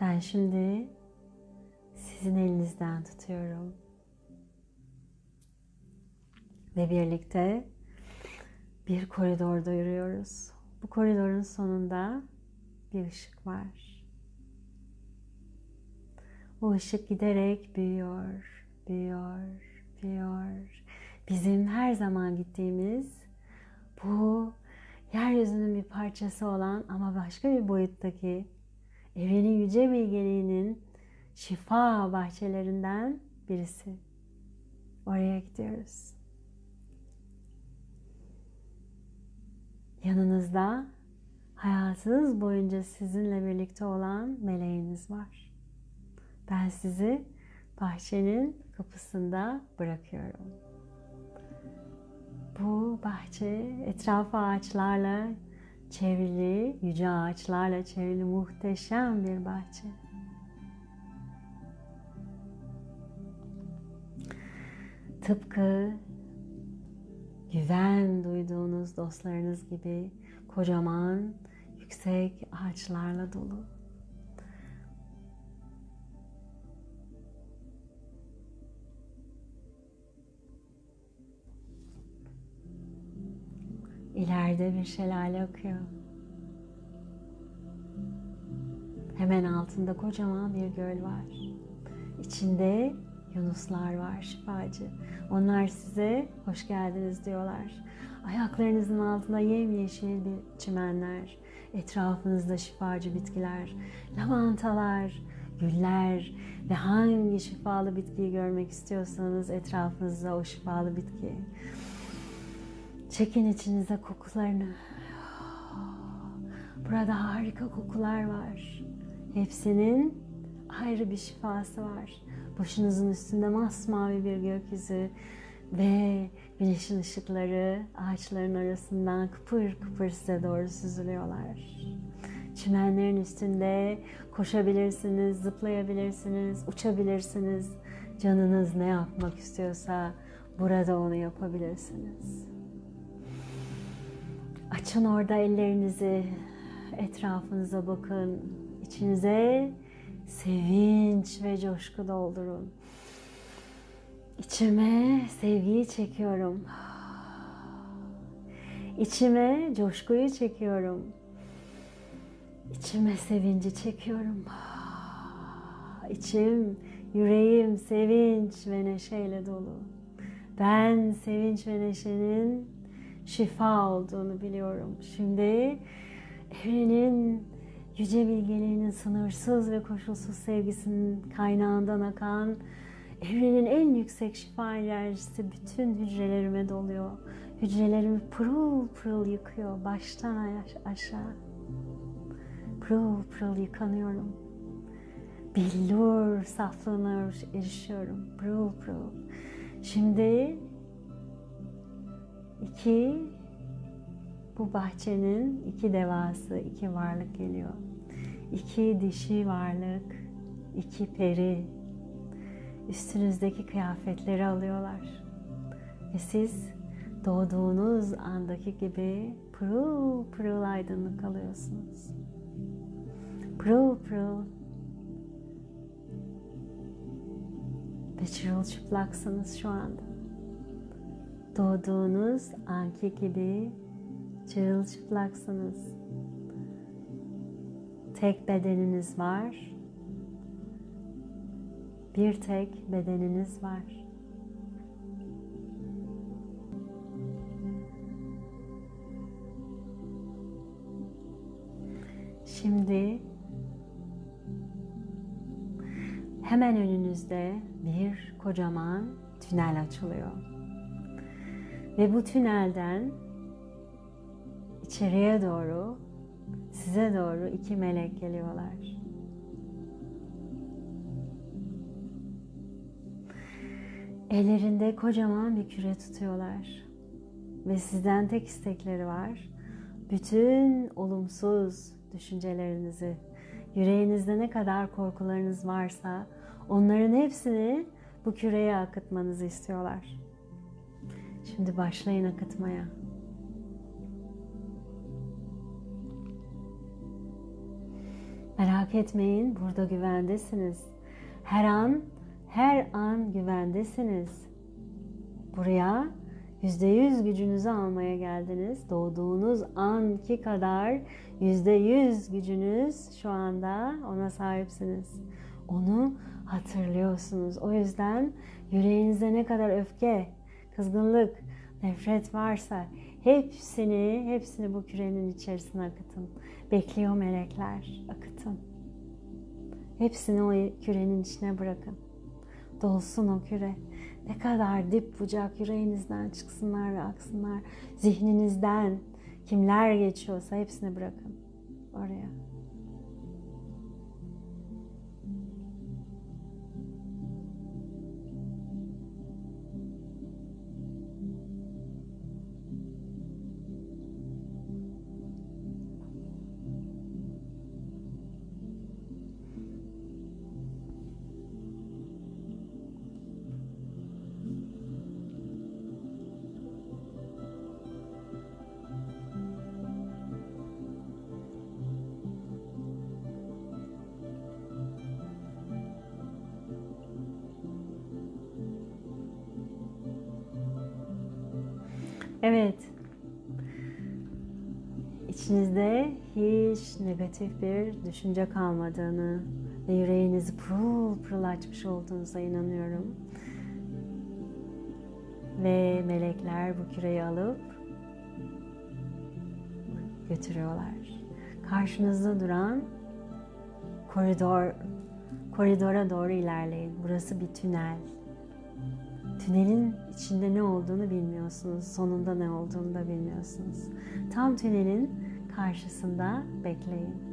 Ben şimdi sizin elinizden tutuyorum. Ve birlikte bir koridorda yürüyoruz. Bu koridorun sonunda bir ışık var. O ışık giderek büyüyor, büyüyor, büyüyor. Bizim her zaman gittiğimiz bu yeryüzünün bir parçası olan ama başka bir boyuttaki evrenin yüce bilgeliğinin şifa bahçelerinden birisi. Oraya gidiyoruz. Yanınızda hayatınız boyunca sizinle birlikte olan meleğiniz var. Ben sizi bahçenin kapısında bırakıyorum. Bu bahçe etrafı ağaçlarla çevrili, yüce ağaçlarla çevrili muhteşem bir bahçe. Tıpkı güven duyduğunuz dostlarınız gibi kocaman, yüksek ağaçlarla dolu. İleride bir şelale akıyor. Hemen altında kocaman bir göl var. İçinde yunuslar var şifacı. Onlar size hoş geldiniz diyorlar. Ayaklarınızın altında yemyeşil bir çimenler, etrafınızda şifacı bitkiler, lavantalar, güller ve hangi şifalı bitkiyi görmek istiyorsanız etrafınızda o şifalı bitki. Çekin içinize kokularını. Burada harika kokular var. Hepsinin ayrı bir şifası var. Başınızın üstünde masmavi bir gökyüzü ve güneşin ışıkları ağaçların arasından kıpır kıpır size doğru süzülüyorlar. Çimenlerin üstünde koşabilirsiniz, zıplayabilirsiniz, uçabilirsiniz. Canınız ne yapmak istiyorsa burada onu yapabilirsiniz. Açın orada ellerinizi, etrafınıza bakın, içinize sevinç ve coşku doldurun. İçime sevgiyi çekiyorum. İçime coşkuyu çekiyorum. İçime sevinci çekiyorum. İçim, yüreğim sevinç ve neşeyle dolu. Ben sevinç ve neşenin şifa olduğunu biliyorum. Şimdi evrenin yüce bilgeliğinin sınırsız ve koşulsuz sevgisinin kaynağından akan evrenin en yüksek şifa enerjisi bütün hücrelerime doluyor. Hücrelerimi pırıl pırıl yıkıyor baştan aşağı. Pırıl pırıl yıkanıyorum. Billur saflığına erişiyorum. Pırıl pırıl. Şimdi iki bu bahçenin iki devası, iki varlık geliyor. İki dişi varlık, iki peri üstünüzdeki kıyafetleri alıyorlar. Ve siz doğduğunuz andaki gibi pırıl pırıl aydınlık alıyorsunuz. Pırıl pırıl ve çırılçıplaksınız şu anda. Doğduğunuz anki gibi çırılçıplaksınız. Tek bedeniniz var. Bir tek bedeniniz var. Şimdi hemen önünüzde bir kocaman tünel açılıyor. Ve bu tünelden içeriye doğru, size doğru iki melek geliyorlar. Ellerinde kocaman bir küre tutuyorlar. Ve sizden tek istekleri var. Bütün olumsuz düşüncelerinizi, yüreğinizde ne kadar korkularınız varsa onların hepsini bu küreye akıtmanızı istiyorlar. Şimdi başlayın akıtmaya. Merak etmeyin, burada güvendesiniz. Her an, her an güvendesiniz. Buraya yüzde yüz gücünüzü almaya geldiniz. Doğduğunuz anki kadar yüzde yüz gücünüz şu anda ona sahipsiniz. Onu hatırlıyorsunuz. O yüzden yüreğinizde ne kadar öfke, kızgınlık, nefret varsa hepsini, hepsini bu kürenin içerisine akıtın. Bekliyor melekler, akıtın. Hepsini o kürenin içine bırakın. Dolsun o küre. Ne kadar dip bucak yüreğinizden çıksınlar ve aksınlar. Zihninizden kimler geçiyorsa hepsini bırakın oraya. Evet. İçinizde hiç negatif bir düşünce kalmadığını ve yüreğinizi pırıl pırıl açmış olduğunuza inanıyorum. Ve melekler bu küreyi alıp götürüyorlar. Karşınızda duran koridor koridora doğru ilerleyin. Burası bir tünel. Tünelin içinde ne olduğunu bilmiyorsunuz. Sonunda ne olduğunu da bilmiyorsunuz. Tam tünelin karşısında bekleyin.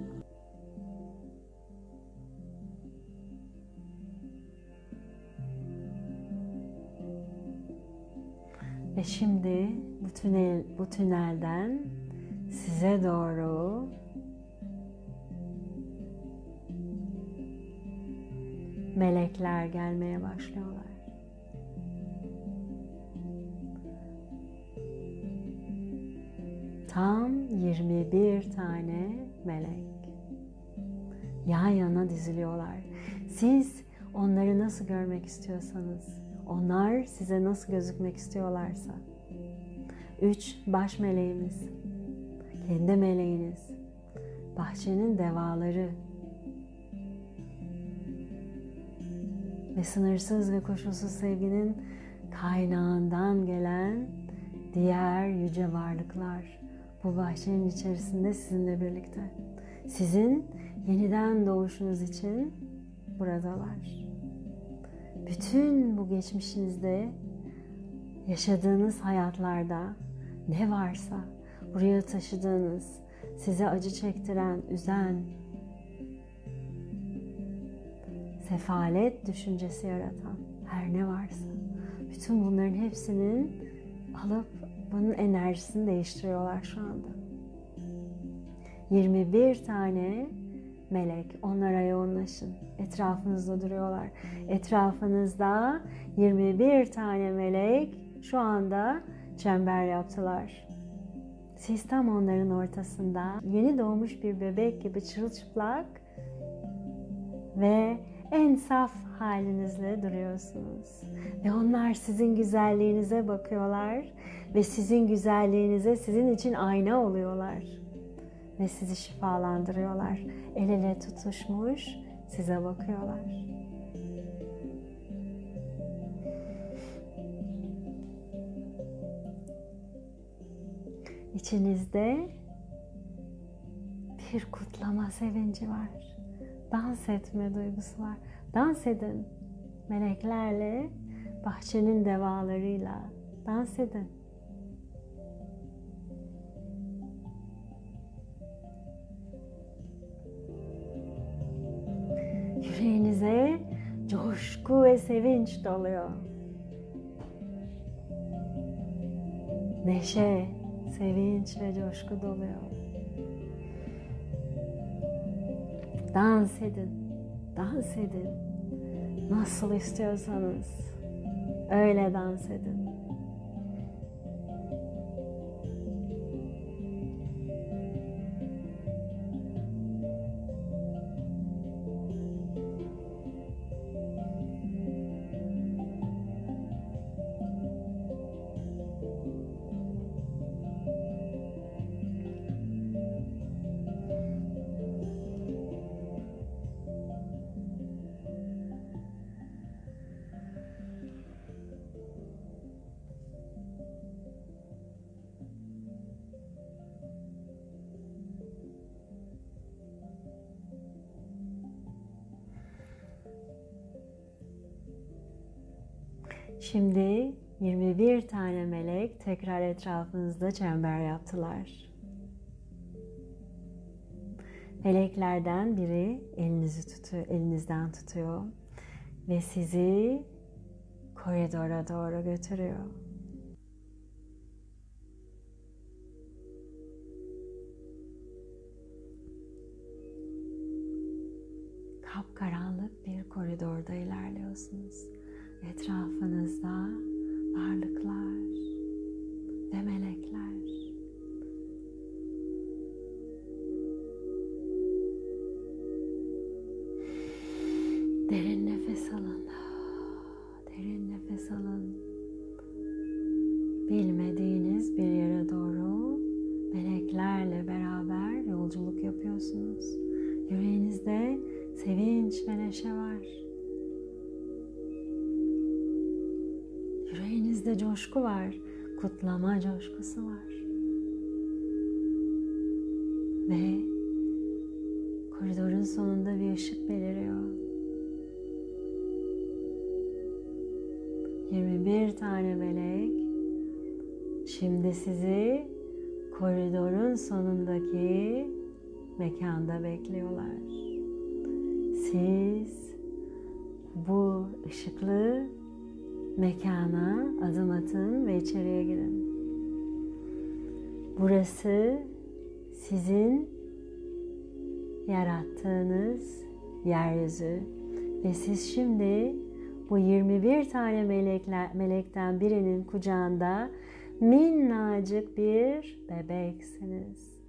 Ve şimdi bu tünel bu tünelden size doğru melekler gelmeye başlıyorlar. Tam 21 tane melek. Yan yana diziliyorlar. Siz onları nasıl görmek istiyorsanız, onlar size nasıl gözükmek istiyorlarsa. Üç baş meleğimiz, kendi meleğiniz, bahçenin devaları ve sınırsız ve koşulsuz sevginin kaynağından gelen diğer yüce varlıklar bu bahçenin içerisinde sizinle birlikte. Sizin yeniden doğuşunuz için buradalar. Bütün bu geçmişinizde yaşadığınız hayatlarda ne varsa buraya taşıdığınız, size acı çektiren, üzen, sefalet düşüncesi yaratan her ne varsa bütün bunların hepsinin alıp bunun enerjisini değiştiriyorlar şu anda. 21 tane melek onlara yoğunlaşın. Etrafınızda duruyorlar. Etrafınızda 21 tane melek şu anda çember yaptılar. Siz tam onların ortasında yeni doğmuş bir bebek gibi çırılçıplak ve en saf halinizle duruyorsunuz. Ve onlar sizin güzelliğinize bakıyorlar ve sizin güzelliğinize sizin için ayna oluyorlar. Ve sizi şifalandırıyorlar. El ele tutuşmuş size bakıyorlar. İçinizde bir kutlama sevinci var. Dans etme duygusu var. Dans edin. Meleklerle, bahçenin devalarıyla dans edin. Yüreğinize coşku ve sevinç doluyor. Neşe, sevinç ve coşku doluyor. Dans edin, dans edin. Nasıl istiyorsanız öyle dans edin. Şimdi 21 tane melek tekrar etrafınızda çember yaptılar. Meleklerden biri elinizi tutuyor, elinizden tutuyor ve sizi koridora doğru götürüyor. Kapkaranlık bir koridorda ilerliyorsunuz. Etrafınızda 21 tane melek şimdi sizi koridorun sonundaki mekanda bekliyorlar. Siz bu ışıklı mekana adım atın ve içeriye girin. Burası sizin yarattığınız yeryüzü ve siz şimdi bu 21 tane melekler, melekten birinin kucağında minnacık bir bebeksiniz.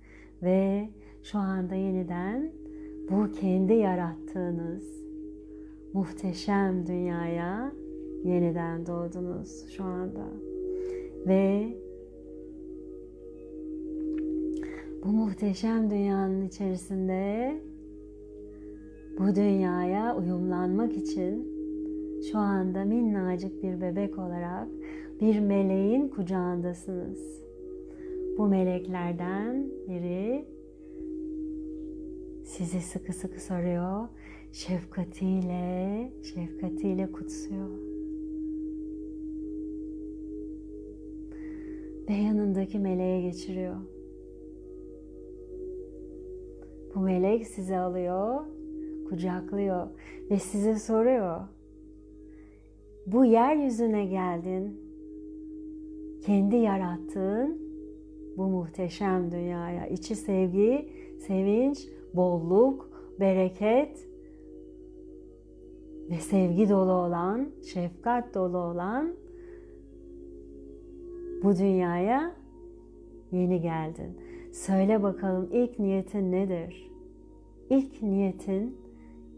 Ve şu anda yeniden bu kendi yarattığınız muhteşem dünyaya yeniden doğdunuz şu anda. Ve bu muhteşem dünyanın içerisinde bu dünyaya uyumlanmak için şu anda minnacık bir bebek olarak bir meleğin kucağındasınız. Bu meleklerden biri sizi sıkı sıkı soruyor, şefkatiyle, şefkatiyle kutsuyor. Ve yanındaki meleğe geçiriyor. Bu melek sizi alıyor, kucaklıyor ve size soruyor. Bu yeryüzüne geldin. Kendi yarattığın bu muhteşem dünyaya içi sevgi, sevinç, bolluk, bereket ve sevgi dolu olan, şefkat dolu olan bu dünyaya yeni geldin. Söyle bakalım ilk niyetin nedir? İlk niyetin,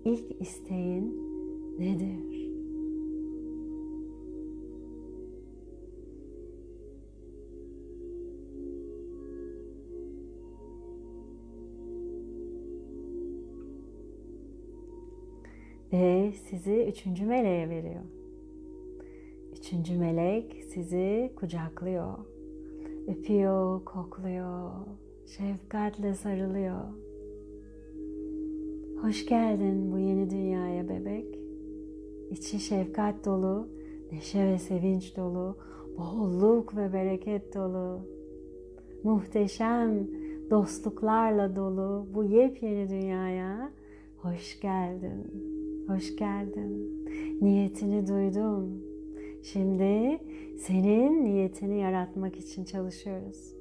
ilk isteğin nedir? Ve sizi üçüncü meleğe veriyor. Üçüncü melek sizi kucaklıyor. Öpüyor, kokluyor, şefkatle sarılıyor. Hoş geldin bu yeni dünyaya bebek. İçi şefkat dolu, neşe ve sevinç dolu, bolluk ve bereket dolu. Muhteşem dostluklarla dolu bu yepyeni dünyaya hoş geldin. Hoş geldin. Niyetini duydum. Şimdi senin niyetini yaratmak için çalışıyoruz.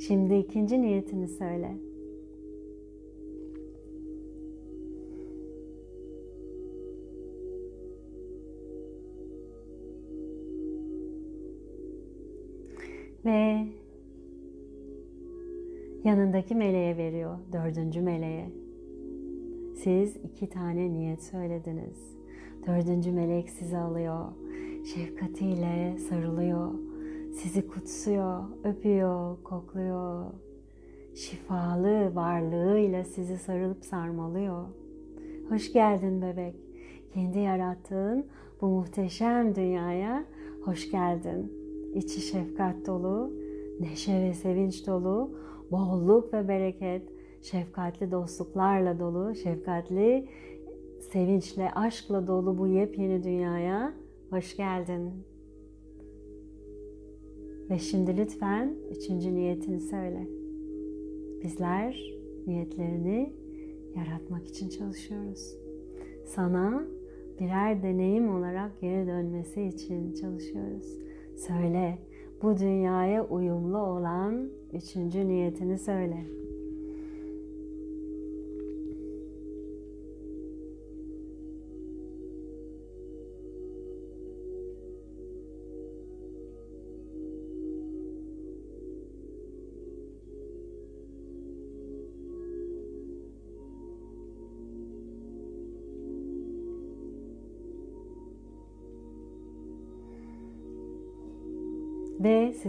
Şimdi ikinci niyetini söyle. Yanındaki meleğe veriyor, dördüncü meleğe. Siz iki tane niyet söylediniz. Dördüncü melek sizi alıyor, şefkatiyle sarılıyor, sizi kutsuyor, öpüyor, kokluyor. Şifalı varlığıyla sizi sarılıp sarmalıyor. Hoş geldin bebek. Kendi yarattığın bu muhteşem dünyaya hoş geldin. İçi şefkat dolu, neşe ve sevinç dolu, bolluk ve bereket, şefkatli dostluklarla dolu, şefkatli sevinçle, aşkla dolu bu yepyeni dünyaya hoş geldin. Ve şimdi lütfen üçüncü niyetini söyle. Bizler niyetlerini yaratmak için çalışıyoruz. Sana birer deneyim olarak geri dönmesi için çalışıyoruz. Söyle, bu dünyaya uyumlu olan üçüncü niyetini söyle.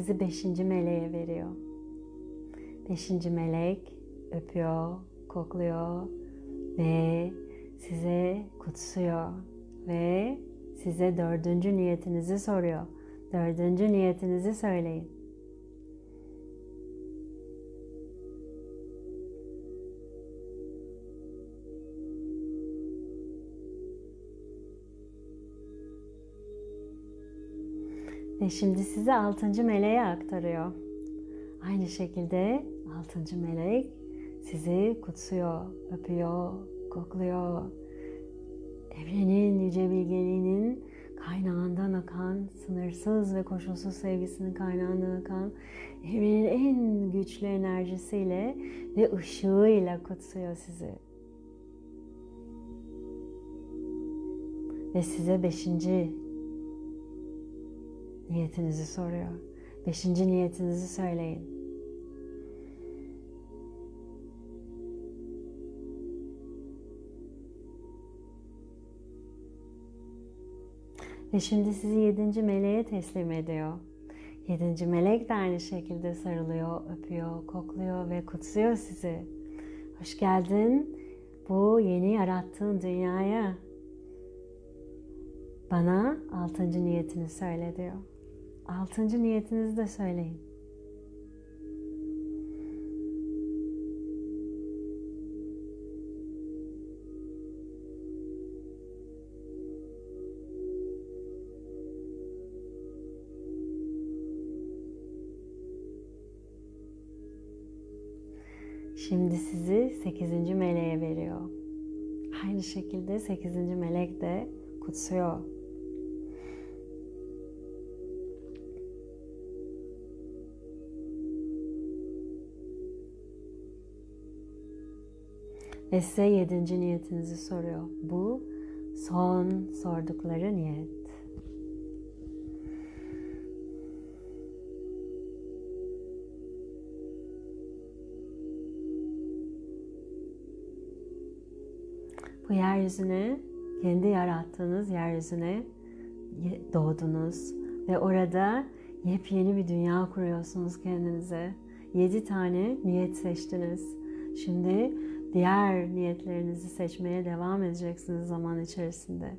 Sizi beşinci meleğe veriyor. Beşinci melek öpüyor, kokluyor ve size kutsuyor ve size dördüncü niyetinizi soruyor. Dördüncü niyetinizi söyleyin. Ve şimdi sizi altıncı meleğe aktarıyor. Aynı şekilde altıncı melek sizi kutsuyor, öpüyor, kokluyor. Evrenin yüce bilgeliğinin kaynağından akan, sınırsız ve koşulsuz sevgisinin kaynağından akan, evrenin en güçlü enerjisiyle ve ışığıyla kutsuyor sizi. Ve size beşinci niyetinizi soruyor. Beşinci niyetinizi söyleyin. Ve şimdi sizi yedinci meleğe teslim ediyor. Yedinci melek de aynı şekilde sarılıyor, öpüyor, kokluyor ve kutsuyor sizi. Hoş geldin bu yeni yarattığın dünyaya. Bana altıncı niyetini söyle diyor. Altıncı niyetinizi de söyleyin. Şimdi sizi 8. meleğe veriyor. Aynı şekilde 8. melek de kutsuyor. Ve yedinci niyetinizi soruyor. Bu son sordukları niyet. Bu yeryüzüne, kendi yarattığınız yeryüzüne doğdunuz ve orada yepyeni bir dünya kuruyorsunuz kendinize. Yedi tane niyet seçtiniz. Şimdi diğer niyetlerinizi seçmeye devam edeceksiniz zaman içerisinde.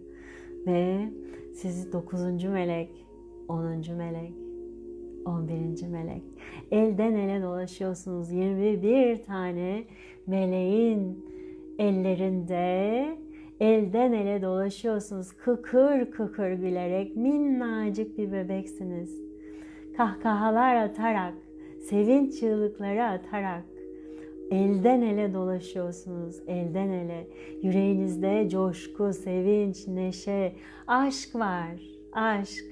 Ve sizi dokuzuncu melek, onuncu melek, on birinci melek. Elden ele dolaşıyorsunuz. 21 tane meleğin ellerinde elden ele dolaşıyorsunuz. Kıkır kıkır gülerek minnacık bir bebeksiniz. Kahkahalar atarak, sevinç çığlıkları atarak elden ele dolaşıyorsunuz, elden ele. Yüreğinizde coşku, sevinç, neşe, aşk var, aşk.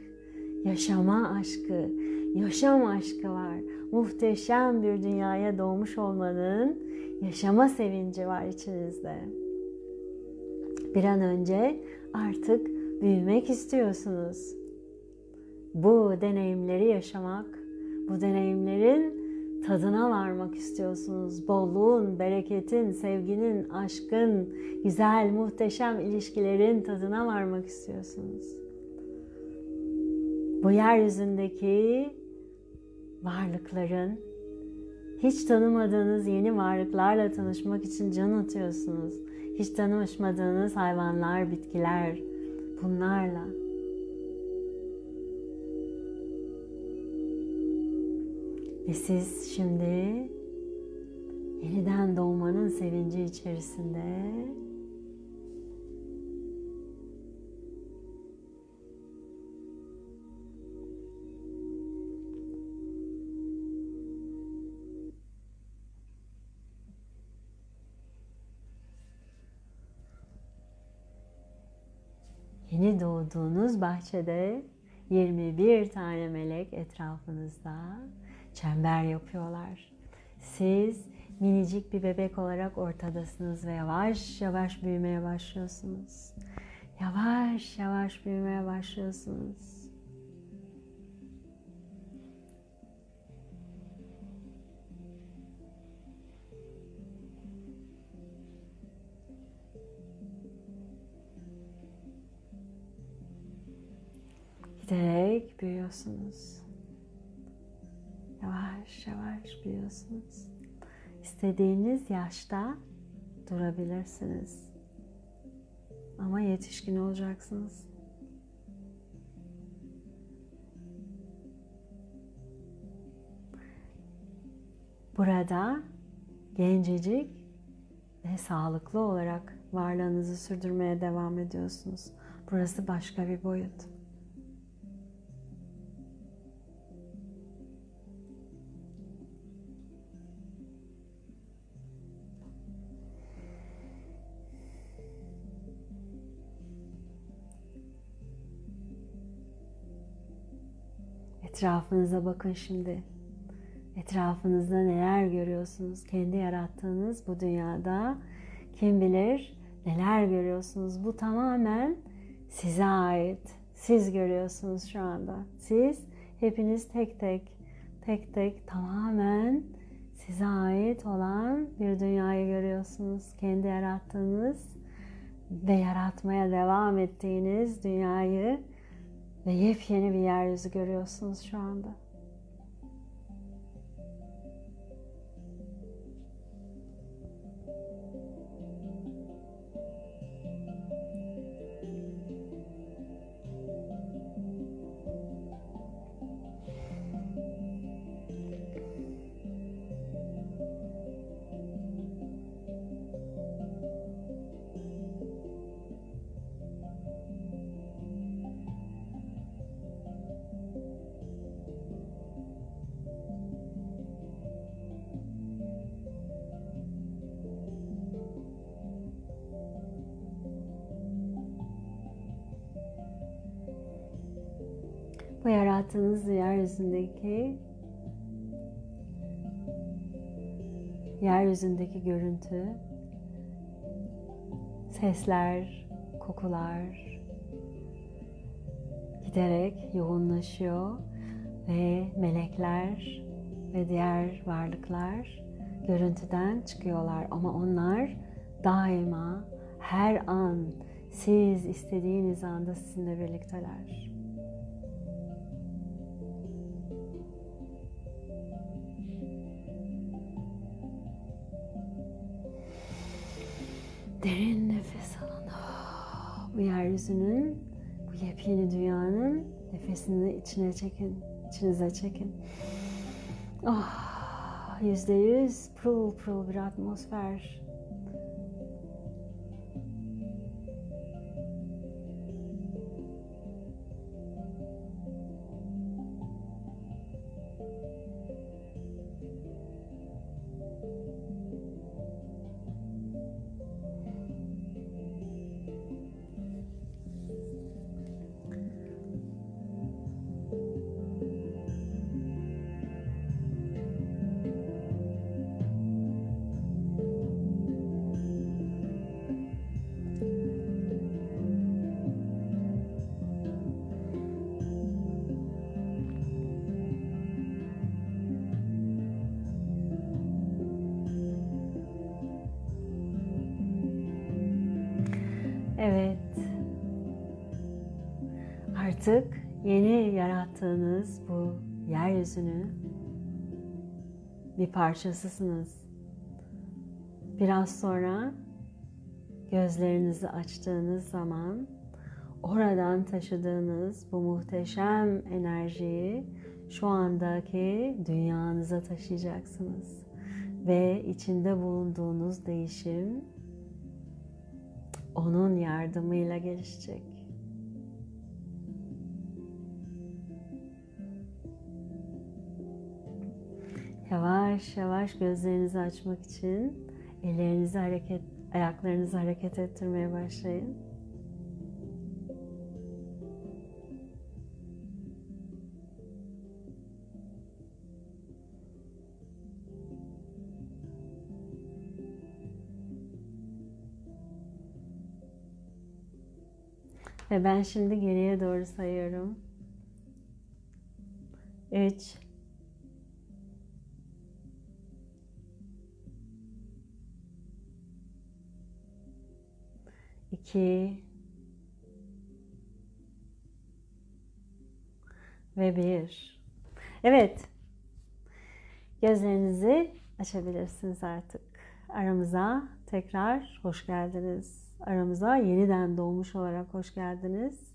Yaşama aşkı, yaşam aşkı var. Muhteşem bir dünyaya doğmuş olmanın yaşama sevinci var içinizde. Bir an önce artık büyümek istiyorsunuz. Bu deneyimleri yaşamak, bu deneyimlerin tadına varmak istiyorsunuz. Bolluğun, bereketin, sevginin, aşkın, güzel, muhteşem ilişkilerin tadına varmak istiyorsunuz. Bu yeryüzündeki varlıkların hiç tanımadığınız yeni varlıklarla tanışmak için can atıyorsunuz. Hiç tanışmadığınız hayvanlar, bitkiler bunlarla Ve siz şimdi yeniden doğmanın sevinci içerisinde yeni doğduğunuz bahçede 21 tane melek etrafınızda çember yapıyorlar. Siz minicik bir bebek olarak ortadasınız ve yavaş yavaş büyümeye başlıyorsunuz. Yavaş yavaş büyümeye başlıyorsunuz. Giderek büyüyorsunuz. Yavaş yavaş büyüyorsunuz. İstediğiniz yaşta durabilirsiniz. Ama yetişkin olacaksınız. Burada gencecik ve sağlıklı olarak varlığınızı sürdürmeye devam ediyorsunuz. Burası başka bir boyut. Etrafınıza bakın şimdi. Etrafınızda neler görüyorsunuz? Kendi yarattığınız bu dünyada kim bilir neler görüyorsunuz? Bu tamamen size ait. Siz görüyorsunuz şu anda. Siz hepiniz tek tek tek tek tamamen size ait olan bir dünyayı görüyorsunuz. Kendi yarattığınız ve yaratmaya devam ettiğiniz dünyayı ve yepyeni bir yeryüzü görüyorsunuz şu anda. Bu yarattığınız yeryüzündeki yeryüzündeki görüntü, sesler, kokular giderek yoğunlaşıyor ve melekler ve diğer varlıklar görüntüden çıkıyorlar ama onlar daima her an siz istediğiniz anda sizinle birlikteler. Yeryüzünün, bu yepyeni dünyanın nefesini içine çekin, içinize çekin. Oh, yüzde yüz pırıl pırıl bir atmosfer. Yeni yarattığınız bu yeryüzünü bir parçasısınız. Biraz sonra gözlerinizi açtığınız zaman oradan taşıdığınız bu muhteşem enerjiyi şu andaki dünyanıza taşıyacaksınız. Ve içinde bulunduğunuz değişim onun yardımıyla gelişecek. Yavaş yavaş gözlerinizi açmak için ellerinizi hareket, ayaklarınızı hareket ettirmeye başlayın. Ve ben şimdi geriye doğru sayıyorum. 3 2 ve 1. Evet. Gözlerinizi açabilirsiniz artık. Aramıza tekrar hoş geldiniz. Aramıza yeniden doğmuş olarak hoş geldiniz.